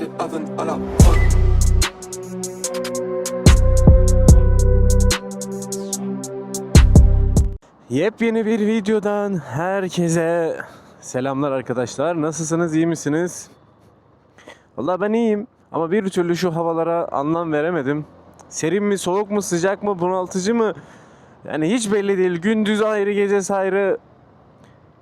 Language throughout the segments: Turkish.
c'est Haven à la Yepyeni bir videodan herkese selamlar arkadaşlar. Nasılsınız, iyi misiniz? Vallahi ben iyiyim ama bir türlü şu havalara anlam veremedim. Serin mi, soğuk mu, sıcak mı, bunaltıcı mı? Yani hiç belli değil. Gündüz ayrı, gecesi ayrı.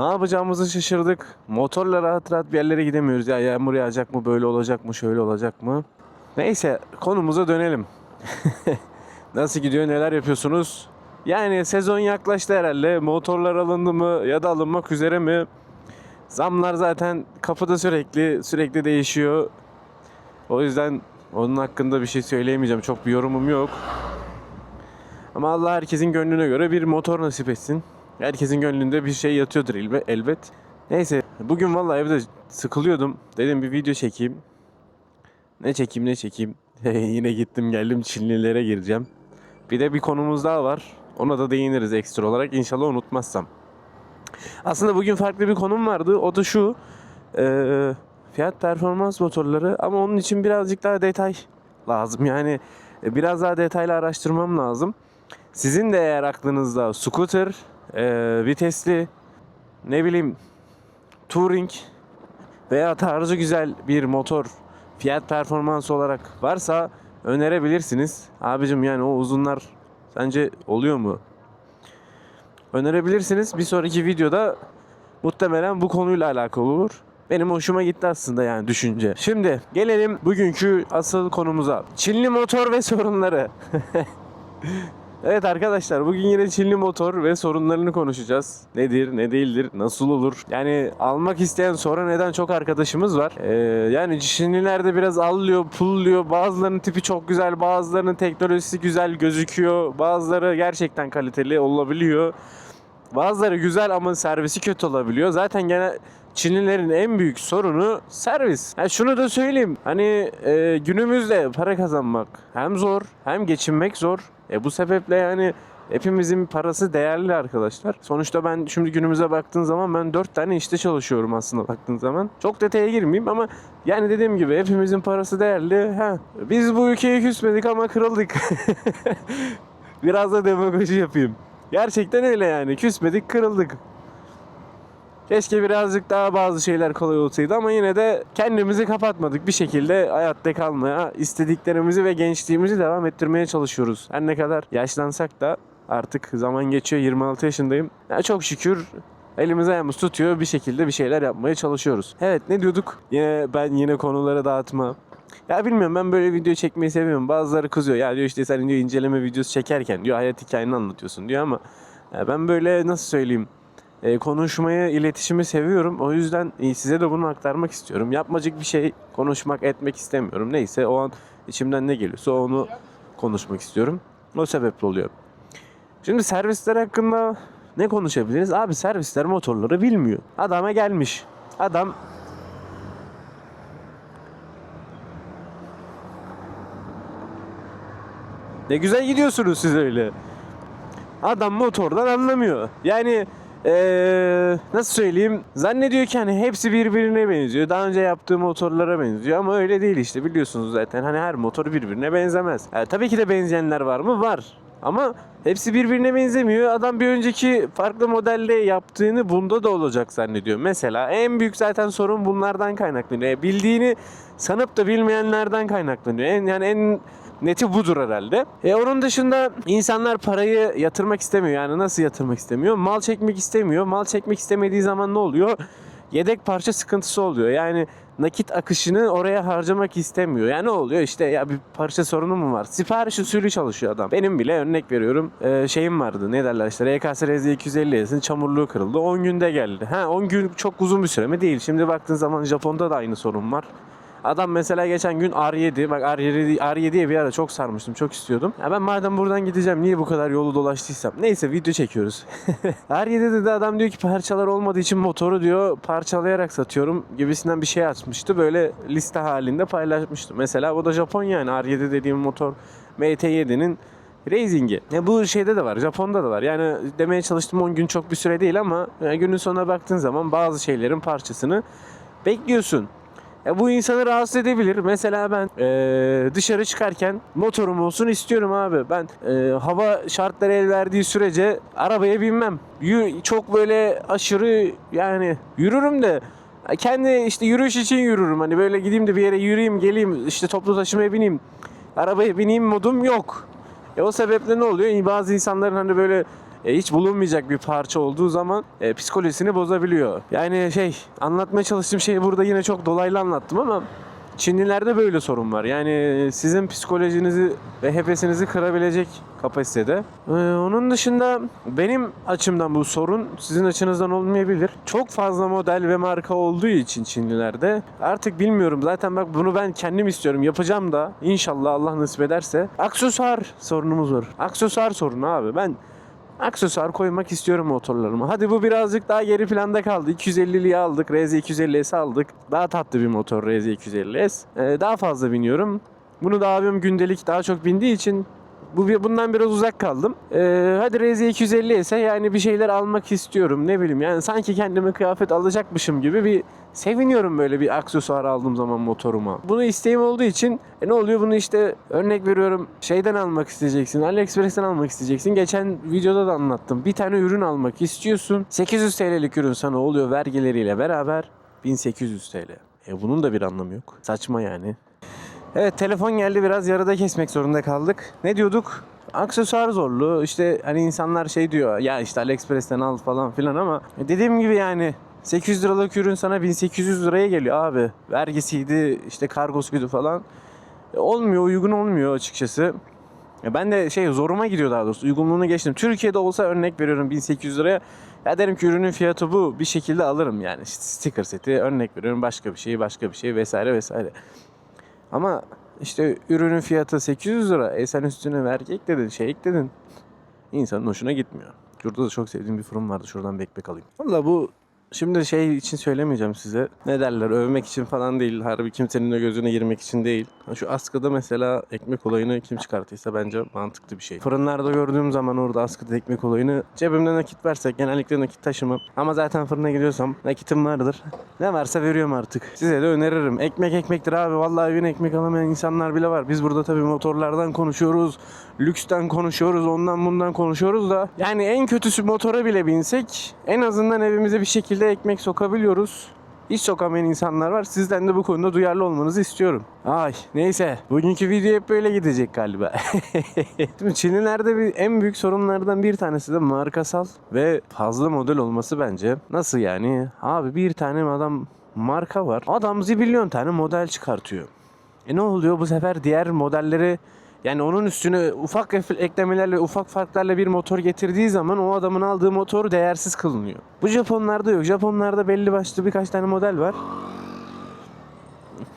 Ne yapacağımızı şaşırdık. Motorla rahat rahat bir yerlere gidemiyoruz. Ya yağmur yağacak mı, böyle olacak mı, şöyle olacak mı? Neyse konumuza dönelim. Nasıl gidiyor, neler yapıyorsunuz? Yani sezon yaklaştı herhalde. Motorlar alındı mı ya da alınmak üzere mi? Zamlar zaten kapıda sürekli sürekli değişiyor. O yüzden onun hakkında bir şey söyleyemeyeceğim. Çok bir yorumum yok. Ama Allah herkesin gönlüne göre bir motor nasip etsin. Herkesin gönlünde bir şey yatıyordur elbe- elbet. Neyse bugün vallahi evde sıkılıyordum. Dedim bir video çekeyim. Ne çekeyim ne çekeyim. Yine gittim geldim Çinlilere gireceğim. Bir de bir konumuz daha var. Ona da değiniriz ekstra olarak. İnşallah unutmazsam. Aslında bugün farklı bir konum vardı. O da şu. eee, fiyat performans motorları ama onun için birazcık daha detay lazım. Yani e, biraz daha detaylı araştırmam lazım. Sizin de eğer aklınızda scooter, eee, vitesli, ne bileyim touring veya tarzı güzel bir motor fiyat performans olarak varsa önerebilirsiniz. Abicim yani o uzunlar sence oluyor mu? Önerebilirsiniz. Bir sonraki videoda muhtemelen bu konuyla alakalı olur. Benim hoşuma gitti aslında yani düşünce. Şimdi gelelim bugünkü asıl konumuza. Çinli motor ve sorunları. Evet arkadaşlar bugün yine Çinli motor ve sorunlarını konuşacağız. Nedir, ne değildir, nasıl olur? Yani almak isteyen sonra neden çok arkadaşımız var. Ee, yani Çinliler de biraz allıyor, pulluyor. Bazılarının tipi çok güzel, bazılarının teknolojisi güzel gözüküyor. Bazıları gerçekten kaliteli olabiliyor. Bazıları güzel ama servisi kötü olabiliyor. Zaten gene Çinlilerin en büyük sorunu servis. Ha şunu da söyleyeyim. Hani e, günümüzde para kazanmak hem zor hem geçinmek zor. E bu sebeple yani hepimizin parası değerli arkadaşlar. Sonuçta ben şimdi günümüze baktığın zaman ben 4 tane işte çalışıyorum aslında baktığın zaman. Çok detaya girmeyeyim ama yani dediğim gibi hepimizin parası değerli. Ha, biz bu ülkeye küsmedik ama kırıldık. Biraz da demagoji yapayım. Gerçekten öyle yani. Küsmedik, kırıldık. Keşke birazcık daha bazı şeyler kolay olsaydı ama yine de kendimizi kapatmadık. Bir şekilde hayatta kalmaya, istediklerimizi ve gençliğimizi devam ettirmeye çalışıyoruz. Her ne kadar yaşlansak da artık zaman geçiyor. 26 yaşındayım. Ya çok şükür elimiz ayağımız tutuyor. Bir şekilde bir şeyler yapmaya çalışıyoruz. Evet ne diyorduk? Yine ben yine konuları dağıtma. Ya bilmiyorum ben böyle video çekmeyi seviyorum. Bazıları kızıyor. Ya diyor işte sen diyor inceleme videosu çekerken diyor hayat hikayeni anlatıyorsun diyor ama ben böyle nasıl söyleyeyim e, konuşmayı, iletişimi seviyorum. O yüzden e, size de bunu aktarmak istiyorum. Yapmacık bir şey konuşmak, etmek istemiyorum. Neyse o an içimden ne geliyorsa onu konuşmak istiyorum. O sebeple oluyor. Şimdi servisler hakkında ne konuşabiliriz? Abi servisler motorları bilmiyor. Adama gelmiş. Adam Ne güzel gidiyorsunuz siz öyle. Adam motordan anlamıyor. Yani eee, nasıl söyleyeyim? Zannediyor ki hani hepsi birbirine benziyor. Daha önce yaptığı motorlara benziyor ama öyle değil işte biliyorsunuz zaten. Hani her motor birbirine benzemez. Yani tabii ki de benzeyenler var mı? Var. Ama hepsi birbirine benzemiyor. Adam bir önceki farklı modelde yaptığını bunda da olacak zannediyor. Mesela en büyük zaten sorun bunlardan kaynaklanıyor. Yani Bildiğini sanıp da bilmeyenlerden kaynaklanıyor. En yani en neti budur herhalde. E onun dışında insanlar parayı yatırmak istemiyor. Yani nasıl yatırmak istemiyor? Mal çekmek istemiyor. Mal çekmek istemediği zaman ne oluyor? Yedek parça sıkıntısı oluyor. Yani nakit akışını oraya harcamak istemiyor. Yani ne oluyor? İşte ya bir parça sorunu mu var? Sipariş usulü çalışıyor adam. Benim bile örnek veriyorum. e, şeyim vardı. Ne derler işte RKS RZ 250'sin çamurluğu kırıldı. 10 günde geldi. Ha 10 gün çok uzun bir süre mi? Değil. Şimdi baktığın zaman Japon'da da aynı sorun var. Adam mesela geçen gün R7 bak R7 R7'ye bir ara çok sarmıştım. Çok istiyordum. Ya ben madem buradan gideceğim niye bu kadar yolu dolaştıysam. Neyse video çekiyoruz. R7'de de adam diyor ki parçalar olmadığı için motoru diyor parçalayarak satıyorum gibisinden bir şey açmıştı. Böyle liste halinde paylaşmıştı. Mesela bu da Japon yani R7 dediğim motor MT7'nin Racing'i. Ya bu şeyde de var. Japon'da da var. Yani demeye çalıştım 10 gün çok bir süre değil ama yani günün sonuna baktığın zaman bazı şeylerin parçasını bekliyorsun. Ya bu insanı rahatsız edebilir. Mesela ben eee, dışarı çıkarken motorum olsun istiyorum abi. Ben eee, hava şartları el verdiği sürece arabaya binmem. Yü- çok böyle aşırı yani yürürüm de kendi işte yürüyüş için yürürüm. Hani böyle gideyim de bir yere yürüyeyim geleyim işte toplu taşımaya bineyim. Arabaya bineyim modum yok. E o sebeple ne oluyor? Bazı insanların hani böyle e, hiç bulunmayacak bir parça olduğu zaman e, psikolojisini bozabiliyor. Yani şey anlatmaya çalıştığım şeyi burada yine çok dolaylı anlattım ama Çinlilerde böyle sorun var. Yani sizin psikolojinizi ve hevesinizi kırabilecek kapasitede. Ee, onun dışında benim açımdan bu sorun sizin açınızdan olmayabilir. Çok fazla model ve marka olduğu için Çinlilerde artık bilmiyorum. Zaten bak bunu ben kendim istiyorum. Yapacağım da inşallah Allah nasip ederse. Aksesuar sorunumuz var. Aksesuar sorunu abi. Ben aksesuar koymak istiyorum motorlarıma. Hadi bu birazcık daha geri planda kaldı. 250'liyi aldık. RZ 250S aldık. Daha tatlı bir motor RZ 250S. Ee, daha fazla biniyorum. Bunu da abim gündelik daha çok bindiği için bu bundan biraz uzak kaldım. Ee, hadi RZ 250 ise yani bir şeyler almak istiyorum. Ne bileyim yani sanki kendime kıyafet alacakmışım gibi bir seviniyorum böyle bir aksesuar aldığım zaman motoruma. Bunu isteğim olduğu için e ne oluyor bunu işte örnek veriyorum şeyden almak isteyeceksin. AliExpress'ten almak isteyeceksin. Geçen videoda da anlattım. Bir tane ürün almak istiyorsun. 800 TL'lik ürün sana oluyor vergileriyle beraber 1800 TL. E bunun da bir anlamı yok. Saçma yani. Evet telefon geldi biraz yarıda kesmek zorunda kaldık. Ne diyorduk? Aksesuar zorlu. İşte hani insanlar şey diyor ya işte AliExpress'ten al falan filan ama dediğim gibi yani 800 liralık ürün sana 1800 liraya geliyor abi. Vergisiydi işte kargosuydu falan. E, olmuyor uygun olmuyor açıkçası. Ya ben de şey zoruma gidiyor daha doğrusu. Uygunluğunu geçtim. Türkiye'de olsa örnek veriyorum 1800 liraya. Ya derim ki ürünün fiyatı bu. Bir şekilde alırım yani. İşte sticker seti örnek veriyorum başka bir şey başka bir şey vesaire vesaire. Ama işte ürünün fiyatı 800 lira. E sen üstüne vergi ekledin, şey ekledin. İnsanın hoşuna gitmiyor. Şurada da çok sevdiğim bir fırın vardı. Şuradan bekbek alayım. Valla bu şimdi şey için söylemeyeceğim size. Ne derler övmek için falan değil. Harbi kimsenin de gözüne girmek için değil. Şu askıda mesela ekmek olayını kim çıkarttıysa bence mantıklı bir şey. Fırınlarda gördüğüm zaman orada askıda ekmek olayını cebimde nakit versek genellikle nakit taşımam. Ama zaten fırına gidiyorsam nakitim vardır. Ne varsa veriyorum artık. Size de öneririm. Ekmek ekmektir abi. Vallahi evine ekmek alamayan insanlar bile var. Biz burada tabii motorlardan konuşuyoruz. Lüksten konuşuyoruz. Ondan bundan konuşuyoruz da. Yani en kötüsü motora bile binsek en azından evimize bir şekilde ekmek sokabiliyoruz. Hiç sokamayan insanlar var. Sizden de bu konuda duyarlı olmanızı istiyorum. Ay neyse. Bugünkü video hep böyle gidecek galiba. Şimdi Çinlilerde bir, en büyük sorunlardan bir tanesi de markasal ve fazla model olması bence. Nasıl yani? Abi bir tane adam marka var. Adam zibilyon tane model çıkartıyor. E ne oluyor bu sefer diğer modelleri yani onun üstüne ufak eklemelerle ufak farklarla bir motor getirdiği zaman o adamın aldığı motor değersiz kılınıyor. Bu Japonlarda yok. Japonlarda belli başlı birkaç tane model var.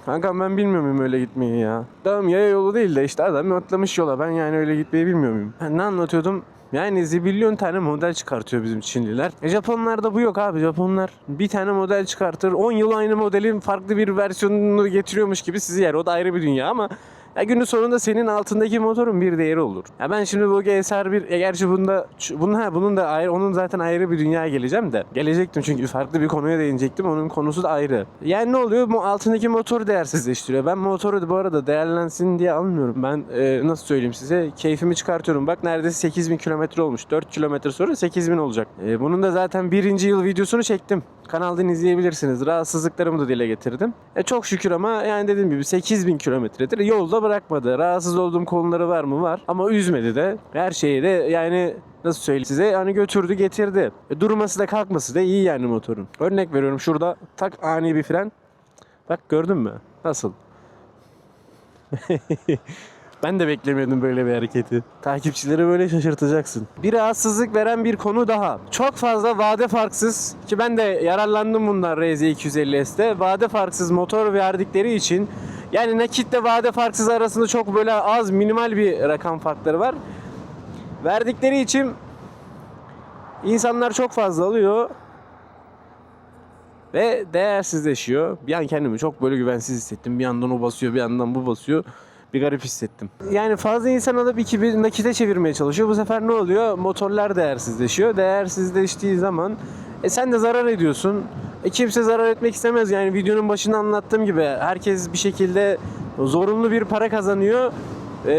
Kanka ben bilmiyor muyum öyle gitmeyi ya? Tamam yaya yolu değil de işte adam atlamış yola. Ben yani öyle gitmeyi bilmiyor muyum? Ben ne anlatıyordum? Yani zibilyon tane model çıkartıyor bizim Çinliler. E Japonlarda bu yok abi. Japonlar bir tane model çıkartır. 10 yıl aynı modelin farklı bir versiyonunu getiriyormuş gibi sizi yer. O da ayrı bir dünya ama ya günün sonunda senin altındaki motorun bir değeri olur. Ya ben şimdi bu GSR 1 e gerçi bunda bunun ha bunun da ayrı onun zaten ayrı bir dünyaya geleceğim de. Gelecektim çünkü farklı bir konuya değinecektim. Onun konusu da ayrı. Yani ne oluyor? Bu altındaki motor değersizleştiriyor. Ben motoru bu arada değerlensin diye almıyorum. Ben e, nasıl söyleyeyim size? Keyfimi çıkartıyorum. Bak neredeyse 8000 kilometre olmuş. 4 kilometre sonra 8000 olacak. E, bunun da zaten birinci yıl videosunu çektim. Kanaldan izleyebilirsiniz. Rahatsızlıklarımı da dile getirdim. E, çok şükür ama yani dediğim gibi 8000 kilometredir. Yolda bırakmadı. Rahatsız olduğum konuları var mı? Var. Ama üzmedi de. Her şeyi de yani nasıl söyleyeyim size hani götürdü getirdi. E, durması da kalkması da iyi yani motorun. Örnek veriyorum şurada tak ani bir fren. Bak gördün mü? Nasıl? Ben de beklemiyordum böyle bir hareketi. Takipçileri böyle şaşırtacaksın. Bir rahatsızlık veren bir konu daha. Çok fazla vade farksız ki ben de yararlandım bundan RZ 250S'te. Vade farksız motor verdikleri için yani nakitle vade farksız arasında çok böyle az minimal bir rakam farkları var. Verdikleri için insanlar çok fazla alıyor ve değersizleşiyor. Bir an kendimi çok böyle güvensiz hissettim. Bir yandan o basıyor, bir yandan bu basıyor. Bir garip hissettim. Yani fazla insan alıp iki bir nakite çevirmeye çalışıyor. Bu sefer ne oluyor? Motorlar değersizleşiyor. Değersizleştiği zaman e sen de zarar ediyorsun. E kimse zarar etmek istemez yani videonun başında anlattığım gibi herkes bir şekilde zorunlu bir para kazanıyor. Ee,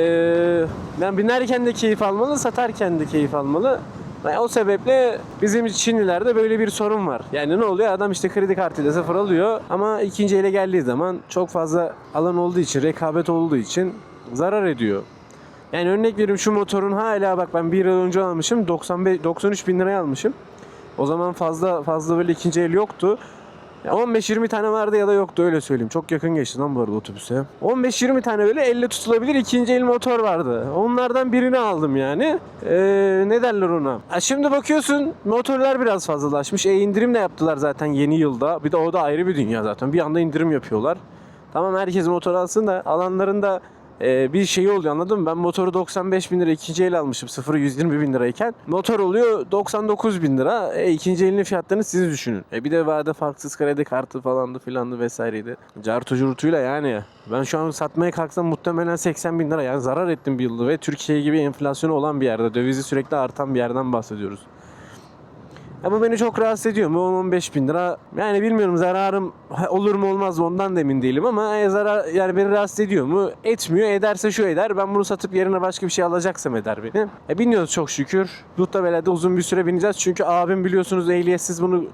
yani binerken de keyif almalı, satarken de keyif almalı. O sebeple bizim Çinlilerde böyle bir sorun var. Yani ne oluyor? Adam işte kredi kartıyla sıfır alıyor ama ikinci ele geldiği zaman çok fazla alan olduğu için, rekabet olduğu için zarar ediyor. Yani örnek veriyorum şu motorun hala bak ben bir yıl önce almışım 95 93 bin liraya almışım. O zaman fazla fazla böyle ikinci el yoktu. Ya 15-20 tane vardı ya da yoktu öyle söyleyeyim. Çok yakın geçti lan bu arada otobüse. 15-20 tane böyle elle tutulabilir ikinci el motor vardı. Onlardan birini aldım yani. Ee, ne derler ona? Ha, şimdi bakıyorsun motorlar biraz fazlalaşmış. E indirim de yaptılar zaten yeni yılda. Bir de o da ayrı bir dünya zaten. Bir anda indirim yapıyorlar. Tamam herkes motor alsın da alanlarında e, bir şey oluyor anladın mı? Ben motoru 95 bin lira ikinci el almışım. Sıfırı 120 bin lirayken. Motor oluyor 99 bin lira. E, ikinci elinin fiyatlarını siz düşünün. E, bir de vade farksız kredi kartı falandı filandı vesaireydi. Cartu curtuyla yani. Ben şu an satmaya kalksam muhtemelen 80 bin lira. Yani zarar ettim bir yılda ve Türkiye gibi enflasyonu olan bir yerde. Dövizi sürekli artan bir yerden bahsediyoruz. Ya bu beni çok rahatsız ediyor. Bu 15 bin lira. Yani bilmiyorum zararım olur mu olmaz mı ondan da emin değilim ama e, zarar yani beni rahatsız ediyor mu? Etmiyor. Ederse şu eder. Ben bunu satıp yerine başka bir şey alacaksam eder beni. E biniyoruz çok şükür. Muhtemelen de uzun bir süre bineceğiz. Çünkü abim biliyorsunuz ehliyetsiz bunu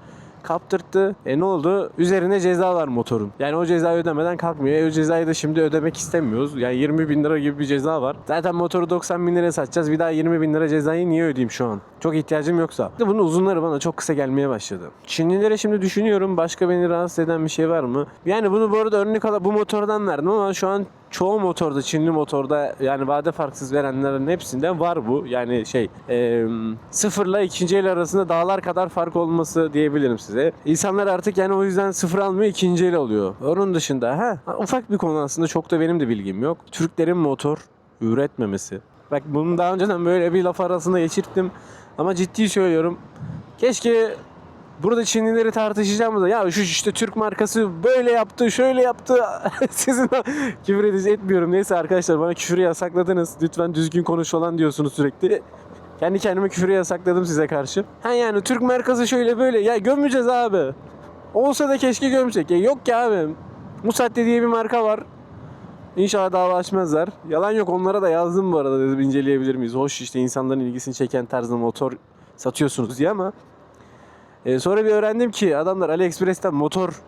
kaptırttı. E ne oldu? Üzerine ceza var motorun. Yani o cezayı ödemeden kalkmıyor. E o cezayı da şimdi ödemek istemiyoruz. Yani 20 bin lira gibi bir ceza var. Zaten motoru 90 bin liraya satacağız. Bir daha 20 bin lira cezayı niye ödeyeyim şu an? Çok ihtiyacım yoksa. Bunun uzunları bana çok kısa gelmeye başladı. Çinlilere şimdi düşünüyorum başka beni rahatsız eden bir şey var mı? Yani bunu bu arada örnek alarak bu motordan verdim ama şu an çoğu motorda Çinli motorda yani vade farksız verenlerin hepsinde var bu. Yani şey e, sıfırla ikinci el arasında dağlar kadar fark olması diyebilirim size. İnsanlar artık yani o yüzden sıfır almıyor ikinci el alıyor. Onun dışında ha ufak bir konu aslında çok da benim de bilgim yok. Türklerin motor üretmemesi. Bak bunu daha önceden böyle bir laf arasında geçirttim. Ama ciddi söylüyorum. Keşke Burada Çinlileri tartışacağımızda ya şu işte Türk markası böyle yaptı, şöyle yaptı. Sizin küfür edici etmiyorum. Neyse arkadaşlar bana küfürü yasakladınız. Lütfen düzgün konuş falan diyorsunuz sürekli. Kendi kendime küfürü yasakladım size karşı. Ha yani Türk markası şöyle böyle. Ya gömmeyeceğiz abi. Olsa da keşke gömsek. Ya yok ki abi. Musatti diye bir marka var. İnşallah dava açmazlar. Yalan yok onlara da yazdım bu arada dedim inceleyebilir miyiz? Hoş işte insanların ilgisini çeken tarzda motor satıyorsunuz diye ama e, sonra bir öğrendim ki adamlar AliExpress'ten motor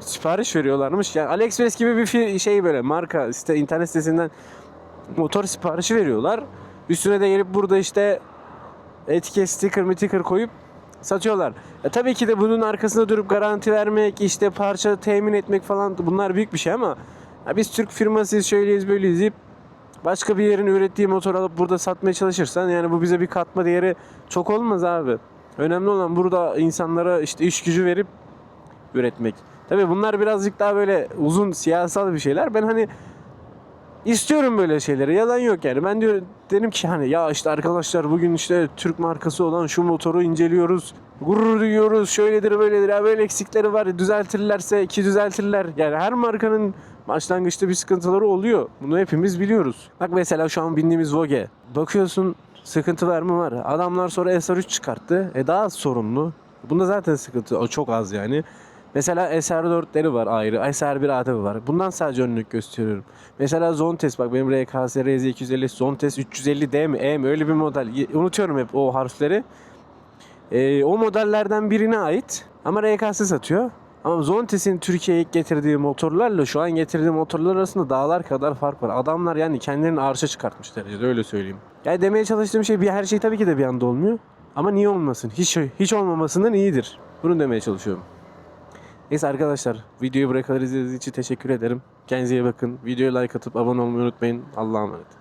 sipariş veriyorlarmış. Yani AliExpress gibi bir şey böyle marka site internet sitesinden motor siparişi veriyorlar. Üstüne de gelip burada işte etiket sticker miticker koyup satıyorlar. E, tabii ki de bunun arkasında durup garanti vermek, işte parça temin etmek falan bunlar büyük bir şey ama ya biz Türk firmasıyız şöyleyiz böyleyiz deyip başka bir yerin ürettiği motor alıp burada satmaya çalışırsan yani bu bize bir katma değeri çok olmaz abi. Önemli olan burada insanlara işte iş gücü verip üretmek. Tabii bunlar birazcık daha böyle uzun siyasal bir şeyler. Ben hani istiyorum böyle şeyleri. Yalan yok yani. Ben diyor dedim ki hani ya işte arkadaşlar bugün işte Türk markası olan şu motoru inceliyoruz. Gurur duyuyoruz. Şöyledir böyledir. Ya böyle eksikleri var. Düzeltirlerse ki düzeltirler. Yani her markanın başlangıçta bir sıkıntıları oluyor. Bunu hepimiz biliyoruz. Bak mesela şu an bindiğimiz Vogue. Bakıyorsun sıkıntı var mı var. Adamlar sonra SR3 çıkarttı. E daha sorunlu. Bunda zaten sıkıntı o çok az yani. Mesela SR4'leri var ayrı. SR1 ATV var. Bundan sadece örnek gösteriyorum. Mesela Zontes bak benim RKS RZ 250 Zontes 350D mi E mi öyle bir model. Unutuyorum hep o harfleri. Ee, o modellerden birine ait ama RKS satıyor. Ama Zontes'in Türkiye'ye getirdiği motorlarla şu an getirdiği motorlar arasında dağlar kadar fark var. Adamlar yani kendilerini arşa çıkartmış derecede öyle söyleyeyim. Yani demeye çalıştığım şey bir her şey tabii ki de bir anda olmuyor. Ama niye olmasın? Hiç hiç olmamasından iyidir. Bunu demeye çalışıyorum. Neyse arkadaşlar videoyu kadar izlediğiniz için teşekkür ederim. Kendinize iyi bakın. Videoya like atıp abone olmayı unutmayın. Allah'a emanet.